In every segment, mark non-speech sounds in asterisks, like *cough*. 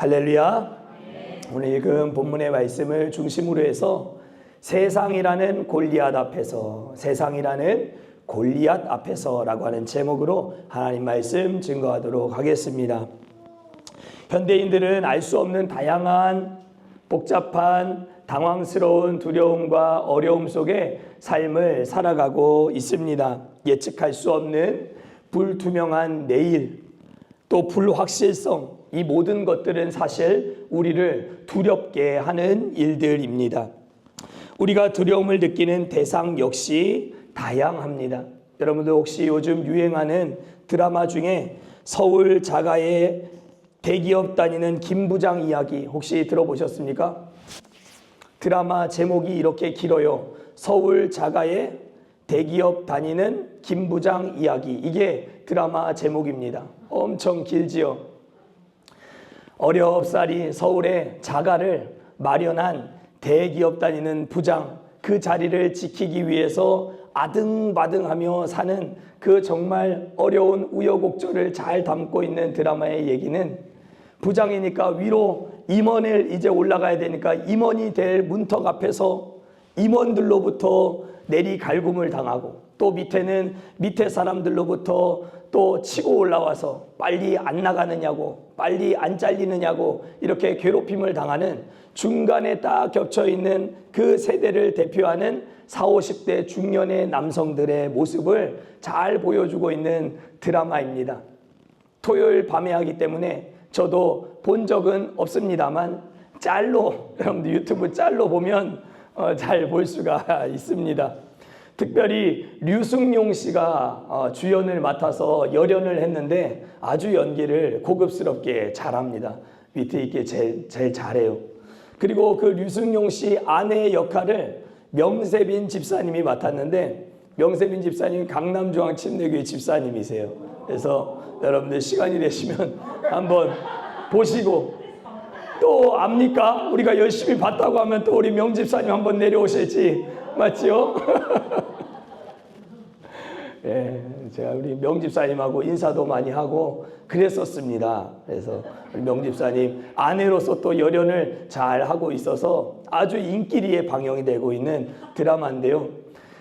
할렐루야. 오늘 읽은 본문의 말씀을 중심으로 해서 세상이라는 골리앗 앞에서 세상이라는 골리앗 앞에서라고 하는 제목으로 하나님 말씀 증거하도록 하겠습니다. 현대인들은 알 수 없는 다양한 복잡한 당황스러운 두려움과 어려움 속에 삶을 살아가고 있습니다. 예측할 수 없는 불투명한 내일, 또 불확실성, 이 모든 것들은 사실 우리를 두렵게 하는 일들입니다. 우리가 두려움을 느끼는 대상 역시 다양합니다. 여러분들 혹시 요즘 유행하는 드라마 중에 서울 자가의 대기업 다니는 김 부장 이야기 혹시 들어보셨습니까? 드라마 제목이 이렇게 길어요. 서울 자가의 대기업 다니는 김 부장 이야기. 이게 드라마 제목입니다. 엄청 길지요. 어렵사리 서울에 자가를 마련한 대기업 다니는 부장 그 자리를 지키기 위해서 아등바등하며 사는 그 정말 어려운 우여곡절을 잘 담고 있는 드라마의 얘기는 부장이니까 위로 임원을 이제 올라가야 되니까 임원이 될 문턱 앞에서 임원들로부터 내리 갈굼을 당하고 또 밑에는 밑에 사람들로부터 또 치고 올라와서 빨리 안 나가느냐고 빨리 안 잘리느냐고 이렇게 괴롭힘을 당하는 중간에 딱 겹쳐 있는 그 세대를 대표하는 4, 50대 중년의 남성들의 모습을 잘 보여주고 있는 드라마입니다. 토요일 밤에 하기 때문에 저도 본 적은 없습니다만 짤로 *laughs* 여러분들 유튜브 짤로 보면 어, 잘볼 수가 *laughs* 있습니다. 특별히 류승용 씨가 어, 주연을 맡아서 열연을 했는데 아주 연기를 고급스럽게 잘합니다. 위트 있게 제일, 제일 잘해요. 그리고 그 류승용 씨 아내의 역할을 명세빈 집사님이 맡았는데 명세빈 집사님 강남중앙 침례교회 집사님이세요. 그래서 여러분들 시간이 되시면 *laughs* 한번 보시고 또 압니까? 우리가 열심히 봤다고 하면 또 우리 명집사님 한번 내려오실지 맞지요? *laughs* 예, 제가 우리 명집사님하고 인사도 많이 하고 그랬었습니다. 그래서 우리 명집사님 아내로서 또 열연을 잘 하고 있어서 아주 인기리에 방영이 되고 있는 드라마인데요.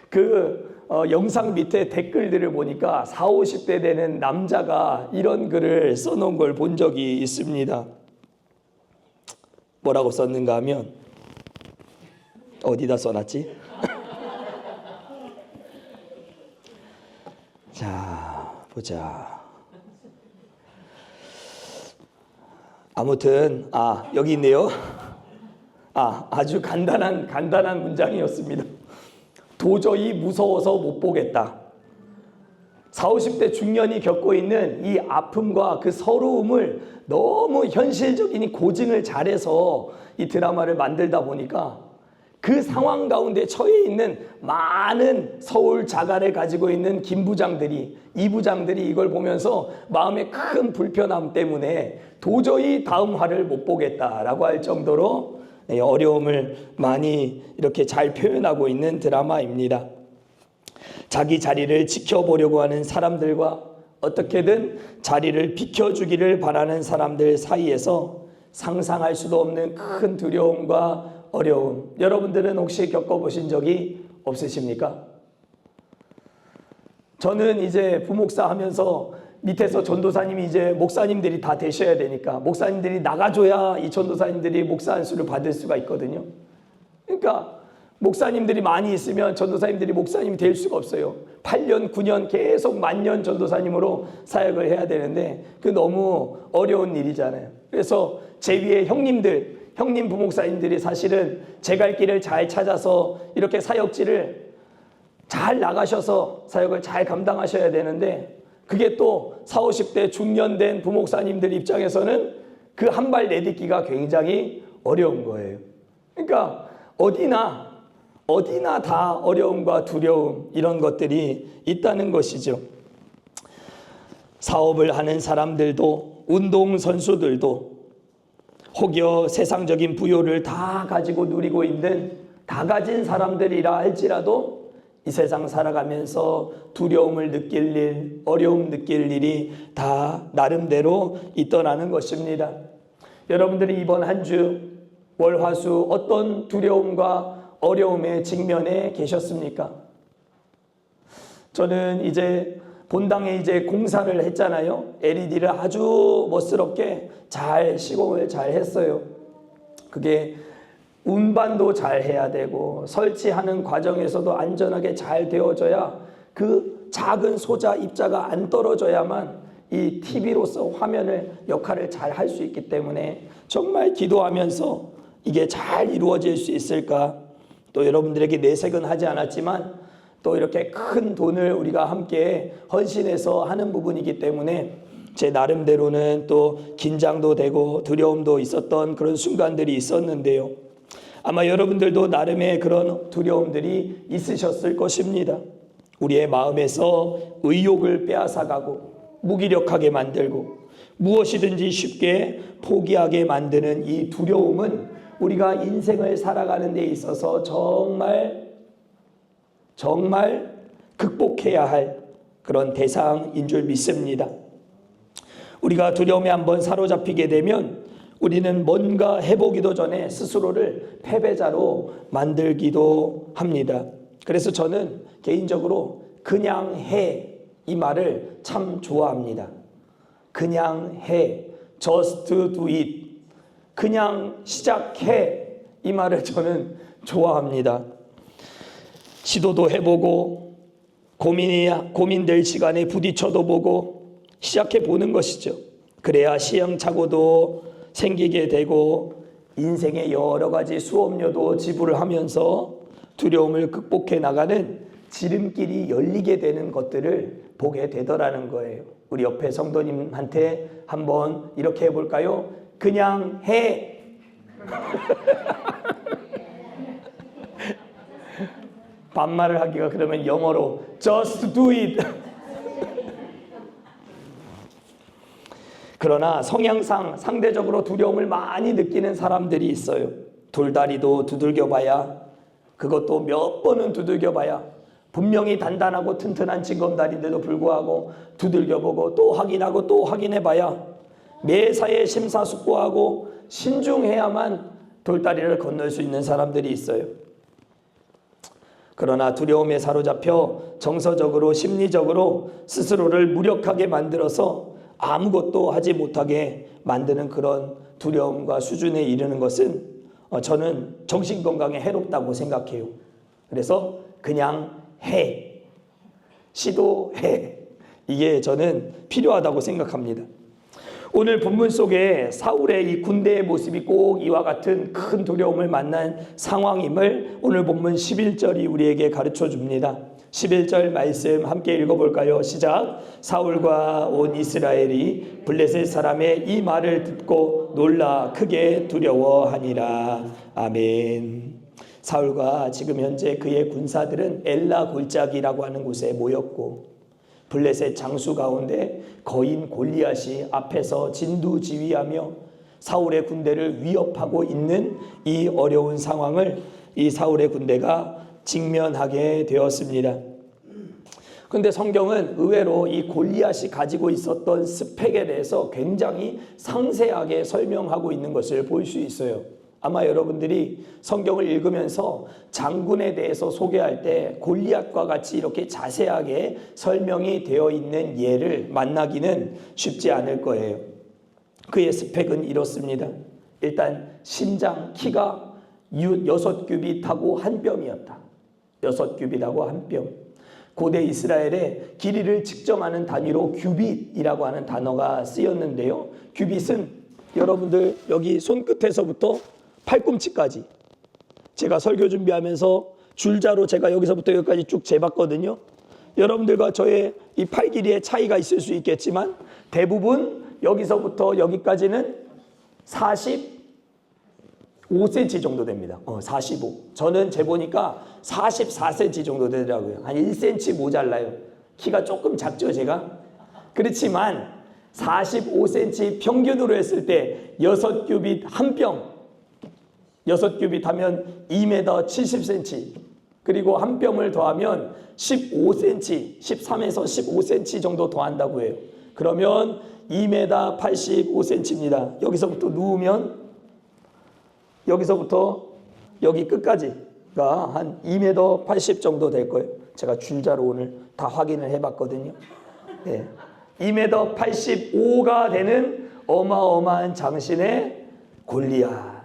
그 어, 영상 밑에 댓글들을 보니까 4, 50대 되는 남자가 이런 글을 써놓은 걸 본 적이 있습니다. 뭐라고 썼는가 하면 어디다 써놨지? 자, 보자. 아무튼 아, 여기 있네요. 아, 아주 간단한 간단한 문장이었습니다. 도저히 무서워서 못 보겠다. 4, 50대 중년이 겪고 있는 이 아픔과 그 서러움을 너무 현실적인 고증을 잘해서 이 드라마를 만들다 보니까 그 상황 가운데 처해 있는 많은 서울 자가를 가지고 있는 김 부장들이 이 부장들이 이걸 보면서 마음에 큰 불편함 때문에 도저히 다음 화를 못 보겠다라고 할 정도로 네, 어려움을 많이 이렇게 잘 표현하고 있는 드라마입니다. 자기 자리를 지켜보려고 하는 사람들과 어떻게든 자리를 비켜주기를 바라는 사람들 사이에서 상상할 수도 없는 큰 두려움과 어려움. 여러분들은 혹시 겪어보신 적이 없으십니까? 저는 이제 부목사 하면서 밑에서 전도사님이 이제 목사님들이 다 되셔야 되니까 목사님들이 나가줘야 이 전도사님들이 목사 안수를 받을 수가 있거든요. 그러니까 목사님들이 많이 있으면 전도사님들이 목사님이 될 수가 없어요. 8년, 9년 계속 만년 전도사님으로 사역을 해야 되는데 그 너무 어려운 일이잖아요. 그래서 제 위에 형님들, 형님 부목사님들이 사실은 제 갈 길을 잘 찾아서 이렇게 사역지를 잘 나가셔서 사역을 잘 감당하셔야 되는데 그게 또 4, 50대 중년 된 부목사님들 입장에서는 그 한 발 내딛기가 굉장히 어려운 거예요. 그러니까 어디나 어디나 다 어려움과 두려움 이런 것들이 있다는 것이죠. 사업을 하는 사람들도 운동 선수들도 혹여 세상적인 부요를 다 가지고 누리고 있는 다 가진 사람들이라 할지라도 이 세상 살아가면서 두려움을 느낄 일, 어려움 느낄 일이 다 나름대로 있더라는 것입니다. 여러분들이 이번 한 주 월화수 어떤 두려움과 어려움에 직면해 계셨습니까? 저는 이제 본당에 이제 공사를 했잖아요. LED를 아주 멋스럽게 잘 시공을 잘 했어요. 그게 운반도 잘 해야 되고 설치하는 과정에서도 안전하게 잘 되어져야 그 작은 소자 입자가 안 떨어져야만 이 TV로서 화면을 역할을 잘 할 수 있기 때문에 정말 기도하면서 이게 잘 이루어질 수 있을까? 또 여러분들에게 내색은 하지 않았지만 또 이렇게 큰 돈을 우리가 함께 헌신해서 하는 부분이기 때문에 제 나름대로는 또 긴장도 되고 두려움도 있었던 그런 순간들이 있었는데요. 아마 여러분들도 나름의 그런 두려움들이 있으셨을 것입니다. 우리의 마음에서 의욕을 빼앗아가고 무기력하게 만들고 무엇이든지 쉽게 포기하게 만드는 이 두려움은 우리가 인생을 살아가는 데 있어서 정말 정말 극복해야 할 그런 대상인 줄 믿습니다. 우리가 두려움에 한번 사로잡히게 되면 우리는 뭔가 해보기도 전에 스스로를 패배자로 만들기도 합니다. 그래서 저는 개인적으로 그냥 해 이 말을 참 좋아합니다. 그냥 해. just do it. 그냥 시작해. 이 말을 저는 좋아합니다. 시도도 해보고 고민이 고민될 시간에 부딪혀도 보고 시작해 보는 것이죠. 그래야 시행착오도 생기게 되고 인생의 여러 가지 수업료도 지불을 하면서 두려움을 극복해 나가는 지름길이 열리게 되는 것들을 보게 되더라는 거예요. 우리 옆에 성도님한테 한번 이렇게 해볼까요? 그냥 해. *laughs* 반말을 하기가 그러면 영어로 just do it. 그러나 성향상 상대적으로 두려움을 많이 느끼는 사람들이 있어요. 돌다리도 두들겨 봐야 그것도 몇 번은 두들겨 봐야 분명히 단단하고 튼튼한 징검다리인데도 불구하고 두들겨 보고 또 확인하고 또 확인해 봐야 매사에 심사숙고하고 신중해야만 돌다리를 건널 수 있는 사람들이 있어요. 그러나 두려움에 사로잡혀 정서적으로 심리적으로 스스로를 무력하게 만들어서 아무것도 하지 못하게 만드는 그런 두려움과 수준에 이르는 것은 어, 저는 정신 건강에 해롭다고 생각해요. 그래서 그냥 해. 시도해. 이게 저는 필요하다고 생각합니다. 오늘 본문 속에 사울의 이 군대의 모습이 꼭 이와 같은 큰 두려움을 만난 상황임을 오늘 본문 11절이 우리에게 가르쳐 줍니다. 11절 말씀 함께 읽어볼까요? 시작. 사울과 온 이스라엘이 블레셋 사람의 이 말을 듣고 놀라 크게 두려워하니라. 아멘. 사울과 지금 현재 그의 군사들은 엘라 골짜기라고 하는 곳에 모였고 블레셋 장수 가운데 거인 골리앗이 앞에서 진두지휘하며 사울의 군대를 위협하고 있는 이 어려운 상황을 이 사울의 군대가 직면하게 되었습니다. 근데 성경은 의외로 이 골리앗이 가지고 있었던 스펙에 대해서 굉장히 상세하게 설명하고 있는 것을 볼 수 있어요. 아마 여러분들이 성경을 읽으면서 장군에 대해서 소개할 때 골리앗과 같이 이렇게 자세하게 설명이 되어 있는 예를 만나기는 쉽지 않을 거예요. 그의 스펙은 이렇습니다. 일단 신장 키가 여섯 규빗하고 한 뼘이었다. 여섯 규빗하고 한 뼘. 고대 이스라엘의 길이를 측정하는 단위로 규빗이라고 하는 단어가 쓰였는데요. 규빗은 여러분들 여기 손끝에서부터 팔꿈치까지 제가 설교 준비하면서 줄자로 제가 여기서부터 여기까지 쭉 재봤거든요. 여러분들과 저의 이 팔 길이의 차이가 있을 수 있겠지만 대부분 여기서부터 여기까지는 45cm 정도 됩니다. 어, 45. 저는 재보니까 44cm 정도 되더라고요. 한 1cm 모자라요. 키가 조금 작죠, 제가? 그렇지만 45cm 평균으로 했을 때 6규빗 한뼘 여섯 규빗 하면 2m 70cm 그리고 한 뼘을 더하면 15cm 13에서 15cm 정도 더한다고 해요. 그러면 2m 85cm입니다. 여기서부터 누우면 여기서부터 여기 끝까지가 한 2m 80 정도 될 거예요. 제가 줄자로 오늘 다 확인을 해봤거든요. 네. 2m 85가 되는 어마어마한 장신의 골리앗.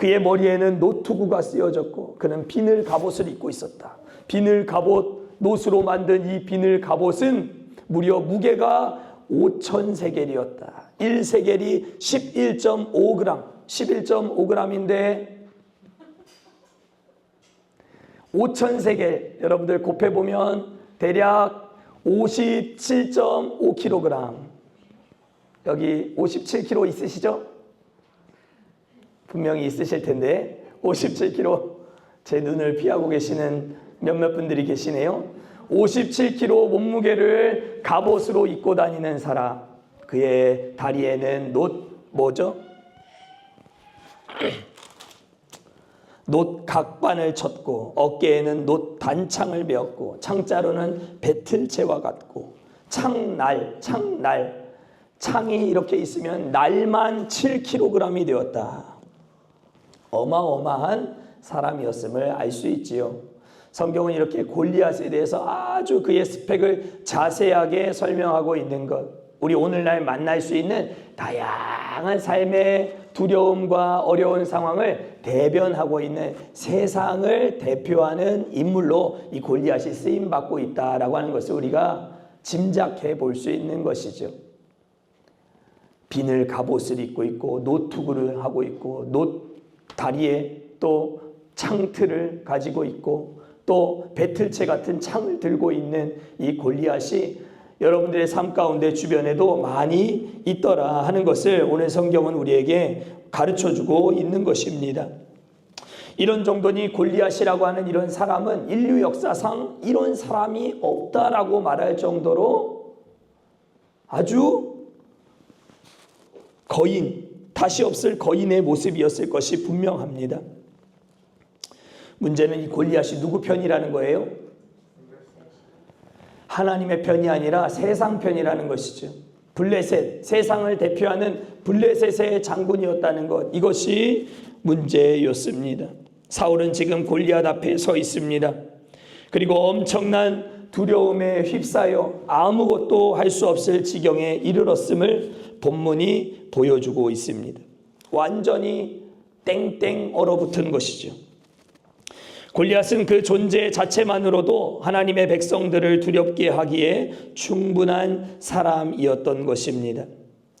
그의 머리에는 노트구가 쓰여졌고 그는 비늘 갑옷을 입고 있었다. 비늘 갑옷, 노수로 만든 이 비늘 갑옷은 무려 무게가 5천 세겔이었다. 1세겔이 11.5g, 11.5g인데 5천 세겔 여러분들 곱해 보면 대략 57.5kg. 여기 57kg 있으시죠? 분명히 있으실 텐데 57kg 제 눈을 피하고 계시는 몇몇 분들이 계시네요. 57kg 몸무게를 갑옷으로 입고 다니는 사람. 그의 다리에는 놋 뭐죠? *clears throat* 놋 각반을 쳤고 어깨에는 놋 단창을 메었고 창자로는 배틀채와 같고 창날 창날 창이 이렇게 있으면 날만 7kg이 되었다. 어마어마한 사람이었음을 알 수 있지요. 성경은 이렇게 골리앗에 대해서 아주 그의 스펙을 자세하게 설명하고 있는 것. 우리 오늘날 만날 수 있는 다양한 삶의 두려움과 어려운 상황을 대변하고 있는 세상을 대표하는 인물로 이 골리앗이 쓰임 받고 있다라고 하는 것을 우리가 짐작해 볼 수 있는 것이죠. 비늘 갑옷을 입고 있고 노투구를 하고 있고 노 다리에 또 창틀을 가지고 있고 또 배틀채 같은 창을 들고 있는 이 골리앗이 여러분들의 삶 가운데 주변에도 많이 있더라 하는 것을 오늘 성경은 우리에게 가르쳐 주고 있는 것입니다. 이런 정도니 골리앗이라고 하는 이런 사람은 인류 역사상 이런 사람이 없다라고 말할 정도로 아주 거인, 다시 없을 거인의 모습이었을 것이 분명합니다. 문제는 이 골리앗이 누구 편이라는 거예요? 하나님의 편이 아니라 세상 편이라는 것이죠. 블레셋, 세상을 대표하는 블레셋의 장군이었다는 것. 이것이 문제였습니다. 사울은 지금 골리앗 앞에 서 있습니다. 그리고 엄청난 두려움에 휩싸여 아무것도 할 수 없을 지경에 이르렀음을 본문이 보여주고 있습니다. 완전히 땡땡 얼어붙은 것이죠. 골리앗은 그 존재 자체만으로도 하나님의 백성들을 두렵게 하기에 충분한 사람이었던 것입니다.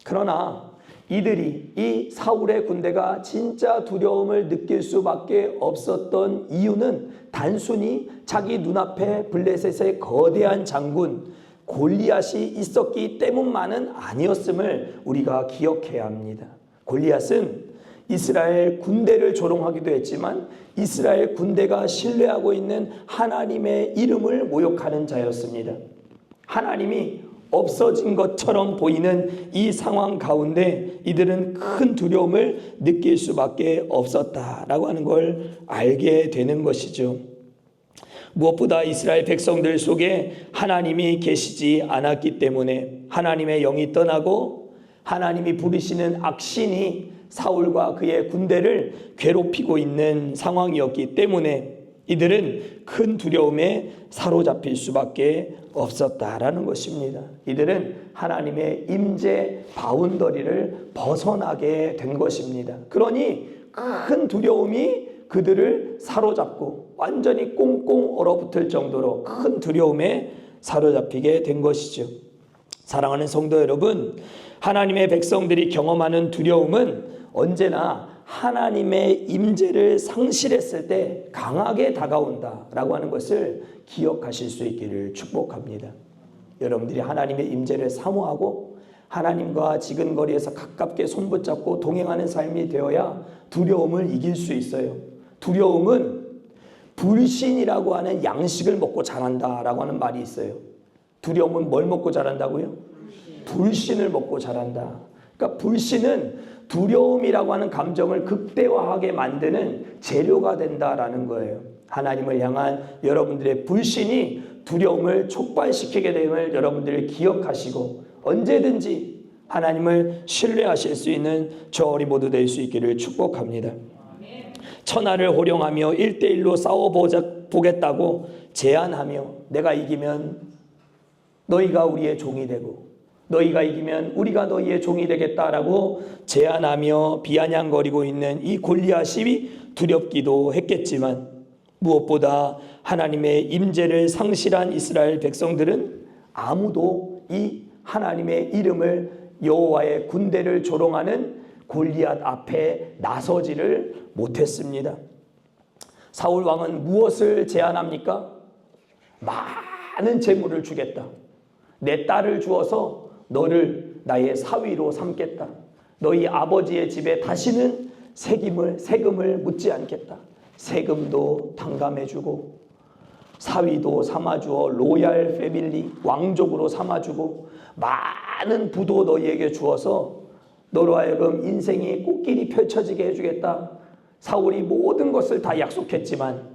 그러나 이들이 이 사울의 군대가 진짜 두려움을 느낄 수밖에 없었던 이유는 단순히 자기 눈앞에 블레셋의 거대한 장군 골리앗이 있었기 때문만은 아니었음을 우리가 기억해야 합니다. 골리앗은 이스라엘 군대를 조롱하기도 했지만 이스라엘 군대가 신뢰하고 있는 하나님의 이름을 모욕하는 자였습니다. 하나님이 없어진 것처럼 보이는 이 상황 가운데 이들은 큰 두려움을 느낄 수밖에 없었다라고 하는 걸 알게 되는 것이죠. 무엇보다 이스라엘 백성들 속에 하나님이 계시지 않았기 때문에 하나님의 영이 떠나고 하나님이 부르시는 악신이 사울과 그의 군대를 괴롭히고 있는 상황이었기 때문에 이들은 큰 두려움에 사로잡힐 수밖에 없었다라는 것입니다. 이들은 하나님의 임재 바운더리를 벗어나게 된 것입니다. 그러니 큰 두려움이 그들을 사로잡고 완전히 꽁꽁 얼어붙을 정도로 큰 두려움에 사로잡히게 된 것이죠. 사랑하는 성도 여러분, 하나님의 백성들이 경험하는 두려움은 언제나 하나님의 임재를 상실했을 때 강하게 다가온다라고 하는 것을 기억하실 수 있기를 축복합니다. 여러분들이 하나님의 임재를 사모하고 하나님과 지근거리에서 가깝게 손붙잡고 동행하는 삶이 되어야 두려움을 이길 수 있어요. 두려움은 불신이라고 하는 양식을 먹고 자란다라고 하는 말이 있어요. 두려움은 뭘 먹고 자란다고요? 불신을 먹고 자란다. 그러니까 불신은 두려움이라고 하는 감정을 극대화하게 만드는 재료가 된다라는 거예요. 하나님을 향한 여러분들의 불신이 두려움을 촉발시키게 됨을 여러분들이 기억하시고 언제든지 하나님을 신뢰하실 수 있는 저 우리 모두 될 수 있기를 축복합니다. 천하를 호령하며 일대일로 싸워보겠다고 제안하며 내가 이기면 너희가 우리의 종이 되고 너희가 이기면 우리가 너희의 종이 되겠다라고 제안하며 비아냥거리고 있는 이 골리앗이 두렵기도 했겠지만 무엇보다 하나님의 임재를 상실한 이스라엘 백성들은 아무도 이 하나님의 이름을 여호와의 군대를 조롱하는 골리앗 앞에 나서지를 못했습니다. 사울 왕은 무엇을 제안합니까? 많은 재물을 주겠다. 내 딸을 주어서 너를 나의 사위로 삼겠다. 너희 아버지의 집에 다시는 세금을 세금을 묻지 않겠다. 세금도 탕감해주고 사위도 삼아주어 로얄 패밀리 왕족으로 삼아주고 많은 부도 너희에게 주어서 너로 하여금 인생이 꽃길이 펼쳐지게 해주겠다. 사울이 모든 것을 다 약속했지만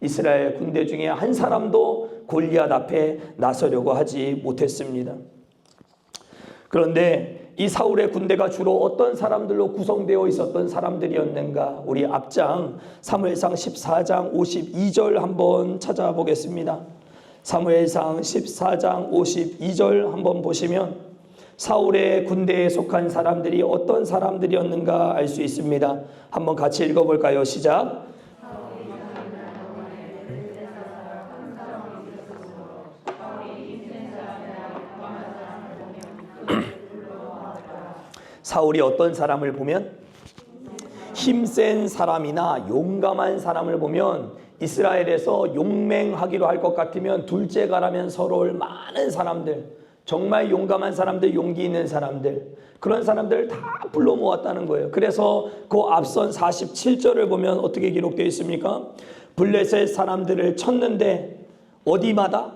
이스라엘 군대 중에 한 사람도 골리앗 앞에 나서려고 하지 못했습니다. 그런데 이 사울의 군대가 주로 어떤 사람들로 구성되어 있었던 사람들이었는가? 우리 앞장 사무엘상 14장 52절 한번 찾아보겠습니다. 사무엘상 14장 52절 한번 보시면 사울의 군대에 속한 사람들이 어떤 사람들이었는가 알 수 있습니다. 한번 같이 읽어볼까요? 시작. *clears throat* 사울이 어떤 사람을 보면 힘센 사람이나 용감한 사람을 보면 이스라엘에서 용맹하기로 할 것 같으면 둘째가라면 서러울 많은 사람들 정말 용감한 사람들 용기 있는 사람들 그런 사람들을 다 불러 모았다는 거예요. 그래서 그 앞선 47절을 보면 어떻게 기록되어 있습니까? 블레셋 사람들을 쳤는데 어디마다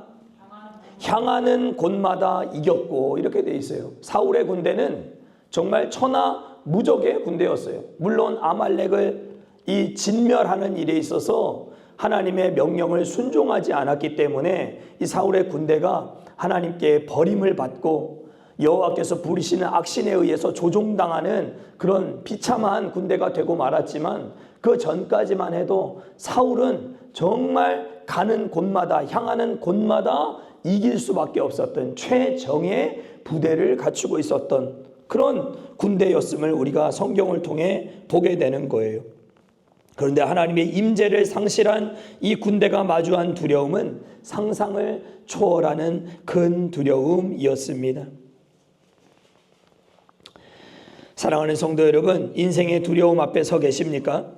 향하는 곳마다 이겼고 이렇게 돼 있어요. 사울의 군대는 정말 천하 무적의 군대였어요. 물론 아말렉을 이 진멸하는 일에 있어서 하나님의 명령을 순종하지 않았기 때문에 이 사울의 군대가 하나님께 버림을 받고 여호와께서 부리시는 악신에 의해서 조종당하는 그런 비참한 군대가 되고 말았지만 그 전까지만 해도 사울은 정말 가는 곳마다 향하는 곳마다 이길 수밖에 없었던 최정의 부대를 갖추고 있었던 그런 군대였음을 우리가 성경을 통해 보게 되는 거예요. 그런데 하나님의 임재를 상실한 이 군대가 마주한 두려움은 상상을 초월하는 큰 두려움이었습니다. 사랑하는 성도 여러분, 인생의 두려움 앞에 서 계십니까?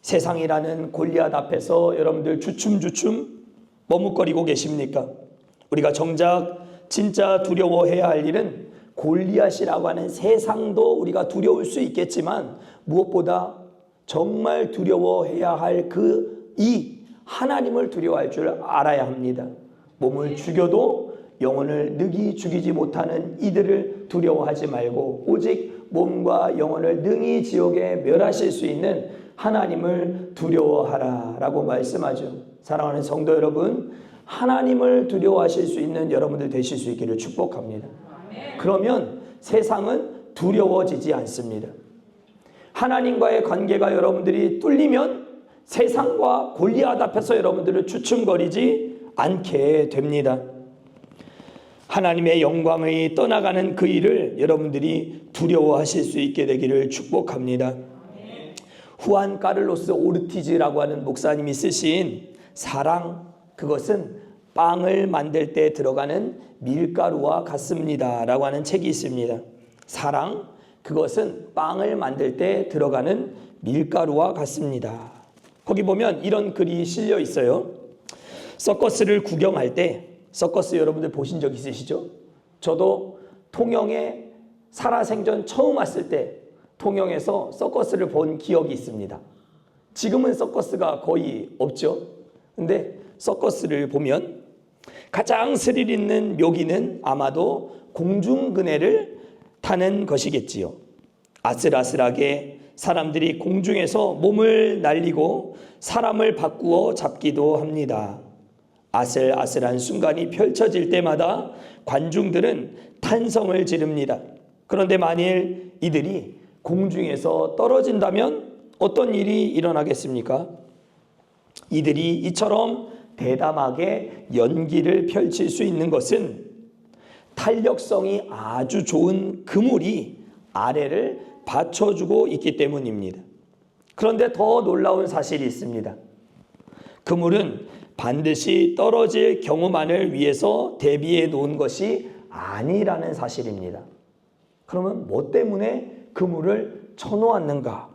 세상이라는 골리앗 앞에서 여러분들 주춤주춤 머뭇거리고 계십니까? 우리가 정작 진짜 두려워해야 할 일은 골리앗이라고 하는 세상도 우리가 두려울 수 있겠지만 무엇보다 정말 두려워해야 할 그 이 하나님을 두려워할 줄 알아야 합니다. 몸을 죽여도 영혼을 능히 죽이지 못하는 이들을 두려워하지 말고 오직 몸과 영혼을 능히 지옥에 멸하실 수 있는 하나님을 두려워하라 라고 말씀하죠. 사랑하는 성도 여러분, 하나님을 두려워하실 수 있는 여러분들 되실 수 있기를 축복합니다. 그러면 세상은 두려워지지 않습니다. 하나님과의 관계가 여러분들이 뚫리면 세상과 골리앗 앞에서 여러분들을 주춤거리지 않게 됩니다. 하나님의 영광이 떠나가는 그 일을 여러분들이 두려워하실 수 있게 되기를 축복합니다. 후안 까를로스 오르티즈라고 하는 목사님이 쓰신 사랑 그것은 빵을 만들 때 들어가는 밀가루와 같습니다라고 하는 책이 있습니다. 사랑 그것은 빵을 만들 때 들어가는 밀가루와 같습니다. 거기 보면 이런 글이 실려 있어요. 서커스를 구경할 때 서커스 여러분들 보신 적 있으시죠? 저도 통영에 살아생전 처음 왔을 때 통영에서 서커스를 본 기억이 있습니다. 지금은 서커스가 거의 없죠. 근데 서커스를 보면 가장 스릴 있는 묘기는 아마도 공중그네를 타는 것이겠지요. 아슬아슬하게 사람들이 공중에서 몸을 날리고 사람을 바꾸어 잡기도 합니다. 아슬아슬한 순간이 펼쳐질 때마다 관중들은 탄성을 지릅니다. 그런데 만일 이들이 공중에서 떨어진다면 어떤 일이 일어나겠습니까? 이들이 이처럼 대담하게 연기를 펼칠 수 있는 것은 탄력성이 아주 좋은 그물이 아래를 받쳐주고 있기 때문입니다. 그런데 더 놀라운 사실이 있습니다. 그물은 반드시 떨어질 경우만을 위해서 대비해 놓은 것이 아니라는 사실입니다. 그러면 뭐 때문에 그물을 쳐놓았는가?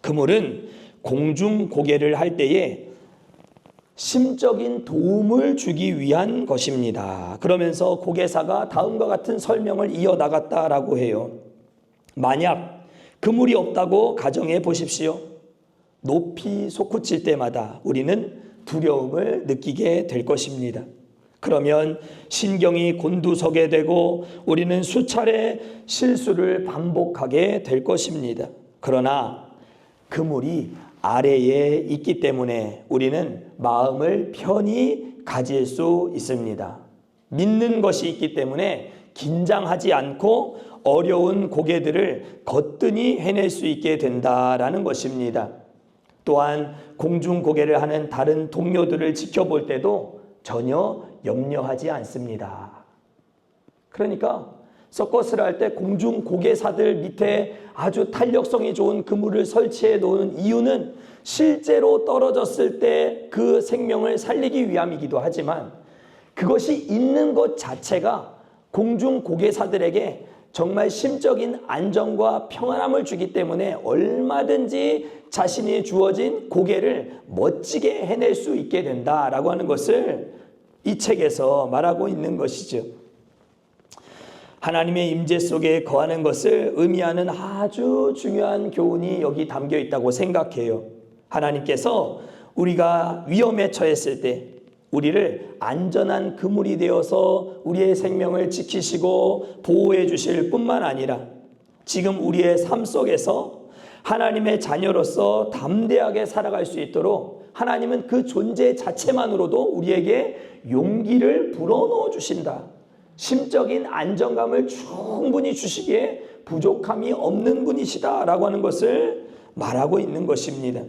그물은 공중 고개를 할 때에 심적인 도움을 주기 위한 것입니다. 그러면서 고개사가 다음과 같은 설명을 이어나갔다라고 해요. 만약 그물이 없다고 가정해 보십시오. 높이 솟구칠 때마다 우리는 두려움을 느끼게 될 것입니다. 그러면 신경이 곤두서게 되고 우리는 수차례 실수를 반복하게 될 것입니다. 그러나 그물이 아래에 있기 때문에 우리는 마음을 편히 가질 수 있습니다. 믿는 것이 있기 때문에 긴장하지 않고 어려운 고개들을 거뜬히 해낼 수 있게 된다라는 것입니다. 또한 공중 고개를 하는 다른 동료들을 지켜볼 때도 전혀 염려하지 않습니다. 그러니까 서커스를 할 때 공중 고개사들 밑에 아주 탄력성이 좋은 그물을 설치해 놓은 이유는 실제로 떨어졌을 때 그 생명을 살리기 위함이기도 하지만 그것이 있는 것 자체가 공중 고개사들에게 정말 심적인 안정과 평안함을 주기 때문에 얼마든지 자신이 주어진 고개를 멋지게 해낼 수 있게 된다라고 하는 것을 이 책에서 말하고 있는 것이죠. 하나님의 임재 속에 거하는 것을 의미하는 아주 중요한 교훈이 여기 담겨 있다고 생각해요. 하나님께서 우리가 위험에 처했을 때 우리를 안전한 그물이 되어서 우리의 생명을 지키시고 보호해 주실 뿐만 아니라 지금 우리의 삶 속에서 하나님의 자녀로서 담대하게 살아갈 수 있도록 하나님은 그 존재 자체만으로도 우리에게 용기를 불어넣어 주신다. 심적인 안정감을 충분히 주시기에 부족함이 없는 분이시다라고 하는 것을 말하고 있는 것입니다.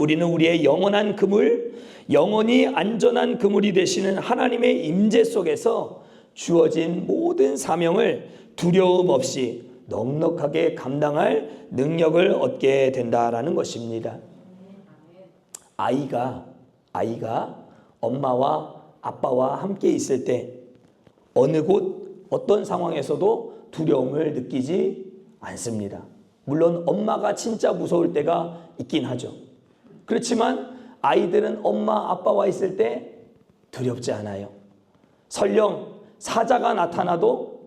우리는 우리의 영원한 그물, 영원히 안전한 그물이 되시는 하나님의 임재 속에서 주어진 모든 사명을 두려움 없이 넉넉하게 감당할 능력을 얻게 된다라는 것입니다. 아이가 아이가 엄마와 아빠와 함께 있을 때 어느 곳 어떤 상황에서도 두려움을 느끼지 않습니다. 물론 엄마가 진짜 무서울 때가 있긴 하죠. 그렇지만 아이들은 엄마 아빠와 있을 때 두렵지 않아요. 설령 사자가 나타나도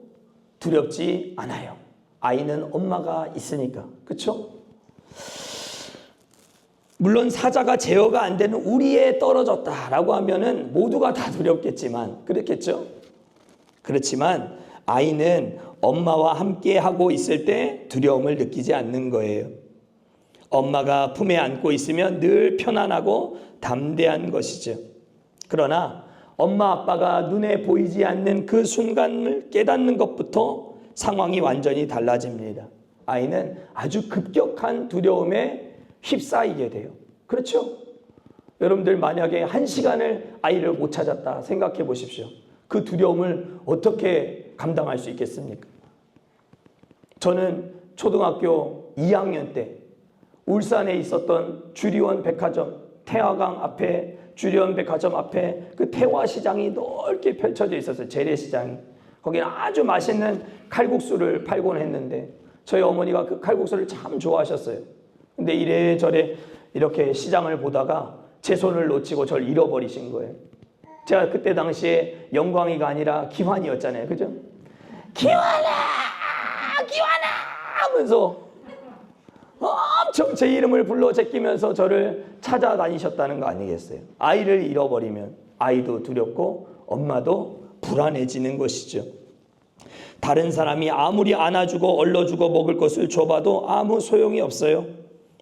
두렵지 않아요. 아이는 엄마가 있으니까. 그렇죠? 물론 사자가 제어가 안 되는 우리에 떨어졌다라고 하면은 모두가 다 두렵겠지만 그렇겠죠? 그렇지만 아이는 엄마와 함께 하고 있을 때 두려움을 느끼지 않는 거예요. 엄마가 품에 안고 있으면 늘 편안하고 담대한 것이죠. 그러나 엄마 아빠가 눈에 보이지 않는 그 순간을 깨닫는 것부터 상황이 완전히 달라집니다. 아이는 아주 급격한 두려움에 휩싸이게 돼요. 그렇죠? 여러분들 만약에 한 시간을 아이를 못 찾았다 생각해 보십시오. 그 두려움을 어떻게 감당할 수 있겠습니까? 저는 초등학교 2학년 때 울산에 있었던 주리원 백화점 태화강 앞에 주리원 백화점 앞에 그 태화 시장이 넓게 펼쳐져 있었어요. 재래시장이. 거기는 아주 맛있는 칼국수를 팔곤 했는데 저희 어머니가 그 칼국수를 참 좋아하셨어요. 근데 이래저래 이렇게 시장을 보다가 제 손을 놓치고 저를 잃어버리신 거예요. 제가 그때 당시에 영광이가 아니라 기환이었잖아요. 그죠? 기환아! 기환아! 하면서 엄청 제 이름을 불러 제끼면서 저를 찾아다니셨다는 거 아니겠어요? 아이를 잃어버리면 아이도 두렵고 엄마도 불안해지는 것이죠. 다른 사람이 아무리 안아주고 얼러주고 먹을 것을 줘봐도 아무 소용이 없어요.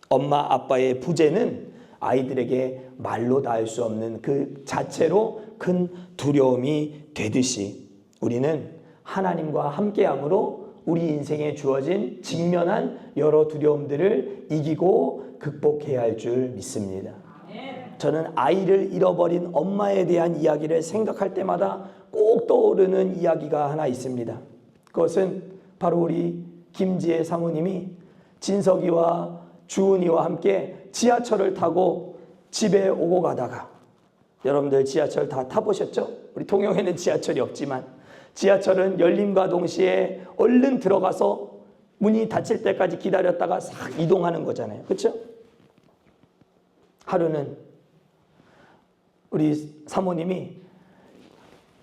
엄마 아빠의 부재는 아이들에게 말로 닿을 수 없는 그 자체로 큰 두려움이 되듯이 우리는 하나님과 함께함으로 우리 인생에 주어진 직면한 여러 두려움들을 이기고 극복해야 할 줄 믿습니다. 저는 아이를 잃어버린 엄마에 대한 이야기를 생각할 때마다 꼭 떠오르는 이야기가 하나 있습니다. 그것은 바로 우리 김지혜 사모님이 진석이와 주은이와 함께 지하철을 타고 집에 오고 가다가 여러분들 지하철 다 타보셨죠? 우리 통영에는 지하철이 없지만 지하철은 열림과 동시에 얼른 들어가서 문이 닫힐 때까지 기다렸다가 싹 이동하는 거잖아요. 그렇죠? 하루는 우리 사모님이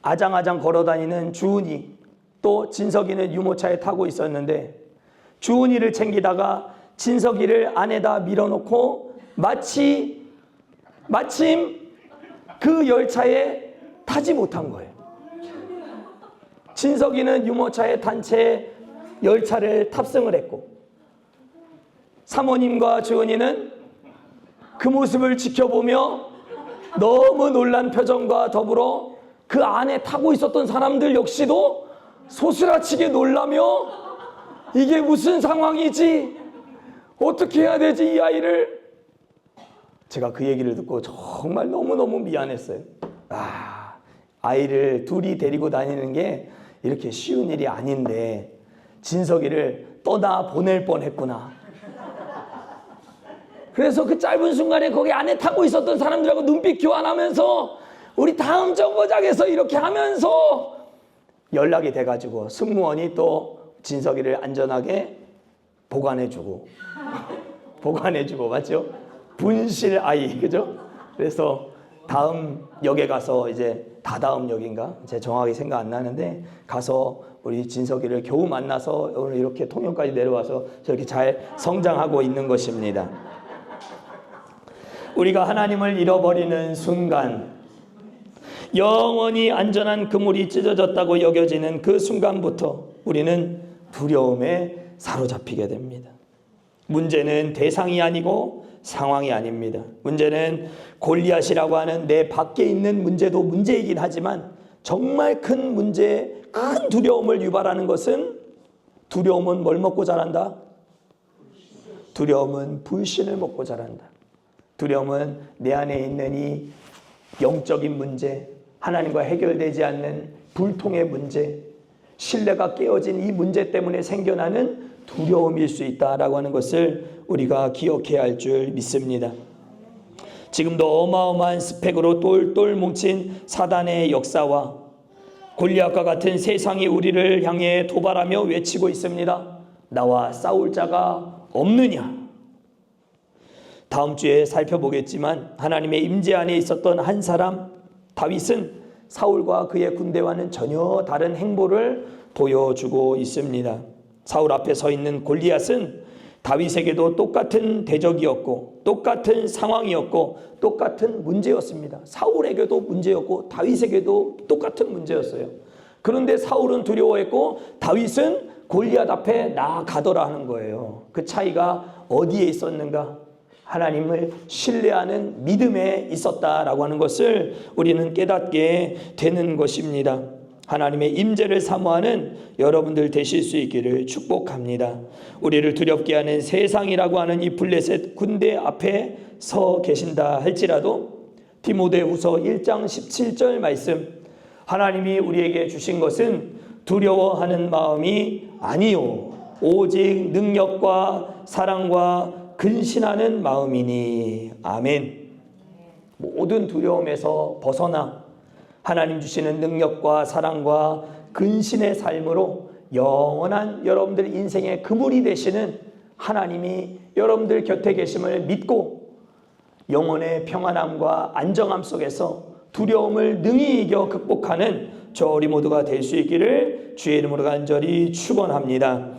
아장아장 걸어다니는 주은이 또 진석이는 유모차에 타고 있었는데 주은이를 챙기다가 진석이를 안에다 밀어놓고 마치 마침 그 열차에 타지 못한 거예요. 진석이는 유모차의 단체 열차를 탑승을 했고 사모님과 주은이는 그 모습을 지켜보며 너무 놀란 표정과 더불어 그 안에 타고 있었던 사람들 역시도 소스라치게 놀라며 이게 무슨 상황이지? 어떻게 해야 되지 이 아이를? 제가 그 얘기를 듣고 정말 너무너무 미안했어요. 아, 아이를 둘이 데리고 다니는 게 이렇게 쉬운 일이 아닌데 진석이를 떠나 보낼 뻔했구나. 그래서 그 짧은 순간에 거기 안에 타고 있었던 사람들하고 눈빛 교환하면서 우리 다음 정거장에서 이렇게 하면서 연락이 돼가지고 승무원이 또 진석이를 안전하게 보관해주고 보관해주고 맞죠? 분실 아이 그죠? 그래서 다음 역에 가서 이제 다다음 역인가 제 정확히 생각 안 나는데 가서 우리 진석이를 겨우 만나서 오늘 이렇게 통영까지 내려와서 저렇게 잘 성장하고 있는 것입니다. 우리가 하나님을 잃어버리는 순간 영원히 안전한 그물이 찢어졌다고 여겨지는 그 순간부터 우리는 두려움에 사로잡히게 됩니다. 문제는 대상이 아니고 상황이 아닙니다. 문제는 골리앗이라고 하는 내 밖에 있는 문제도 문제이긴 하지만 정말 큰 문제, 큰 두려움을 유발하는 것은 두려움은 뭘 먹고 자란다? 두려움은 불신을 먹고 자란다. 두려움은 내 안에 있는 이 영적인 문제, 하나님과 해결되지 않는 불통의 문제, 신뢰가 깨어진 이 문제 때문에 생겨나는 두려움일 수 있다라고 하는 것을 우리가 기억해야 할 줄 믿습니다. 지금도 어마어마한 스펙으로 똘똘 뭉친 사단의 역사와 골리앗과 같은 세상이 우리를 향해 도발하며 외치고 있습니다. 나와 싸울 자가 없느냐? 다음 주에 살펴보겠지만 하나님의 임재 안에 있었던 한 사람 다윗은 사울과 그의 군대와는 전혀 다른 행보를 보여주고 있습니다. 사울 앞에 서 있는 골리앗은 다윗에게도 똑같은 대적이었고 똑같은 상황이었고 똑같은 문제였습니다. 사울에게도 문제였고 다윗에게도 똑같은 문제였어요. 그런데 사울은 두려워했고 다윗은 골리앗 앞에 나아가더라 하는 거예요. 그 차이가 어디에 있었는가? 하나님을 신뢰하는 믿음에 있었다라고 하는 것을 우리는 깨닫게 되는 것입니다. 하나님의 임재를 사모하는 여러분들 되실 수 있기를 축복합니다. 우리를 두렵게 하는 세상이라고 하는 이 블레셋 군대 앞에 서 계신다 할지라도 디모데후서 1장 17절 말씀 하나님이 우리에게 주신 것은 두려워하는 마음이 아니요 오직 능력과 사랑과 근신하는 마음이니 아멘. 모든 두려움에서 벗어나 하나님 주시는 능력과 사랑과 근신의 삶으로 영원한 여러분들 인생의 그물이 되시는 하나님이 여러분들 곁에 계심을 믿고 영혼의 평안함과 안정함 속에서 두려움을 능히 이겨 극복하는 저 우리 모두가 될 수 있기를 주의 이름으로 간절히 축원합니다.